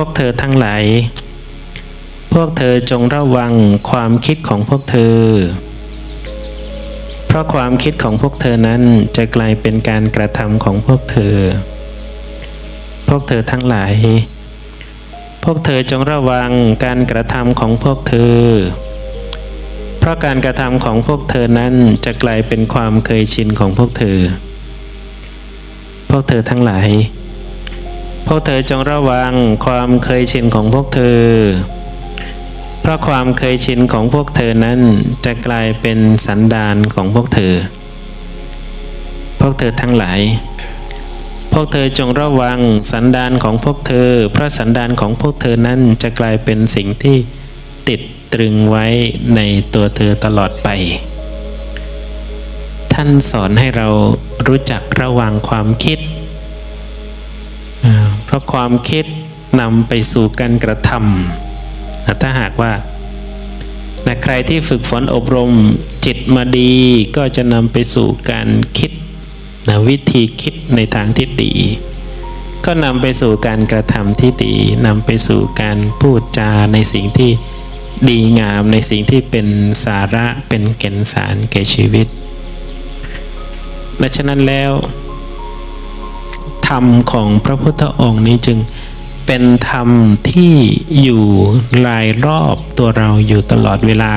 วกเธอทั้งหลาย พวกเธอจงระวังความคิดของพวกเธอ เพราะความคิดของพวกเธอนั้นจะกลายเป็นการกระทำของพวกเธอ พวกเธอทั้งหลาย พวกเธอจงระวังการกระทำของพวกเธอ เพราะการกระทำของพวกเธอนั้นจะกลายเป็นความเคยชินของพวกเธอ พวกเธอทั้งหลาย พวกเธอจงระวังความเคยชินของพวกเธอ เพราะความเคยชินของพวกเธอนั้นจะกลายเป็นสันดานของพวกเธอ พวกเธอทั้งหลาย พวกเธอจงระวังสันดานของพวกเธอ เพราะสันดานของพวกเธอนั้นจะกลายเป็นสิ่งที่ติดตรึงไว้ในตัวเธอตลอดไป ท่านสอนให้เรารู้จักระวังความคิด ราะความคิดนำไปสู่การกระทำนะถ้าหากว่านะใครที่ฝึกฝนอบรมจิตมาดีก็จะนำไปสู่การคิดนะวิธีคิดในทางที่ดี ก็นำไปสู่การกระทำที่ดีนำไปสู่การพูดจาในสิ่งที่ดีงามในสิ่งที่เป็นสาระเป็นแก่นสารแก่ชีวิต และฉะนั้นแล้ว ธรรมของพระพุทธองค์นี้จึงเป็นธรรมที่อยู่รายรอบตัวเราอยู่ตลอดเวลา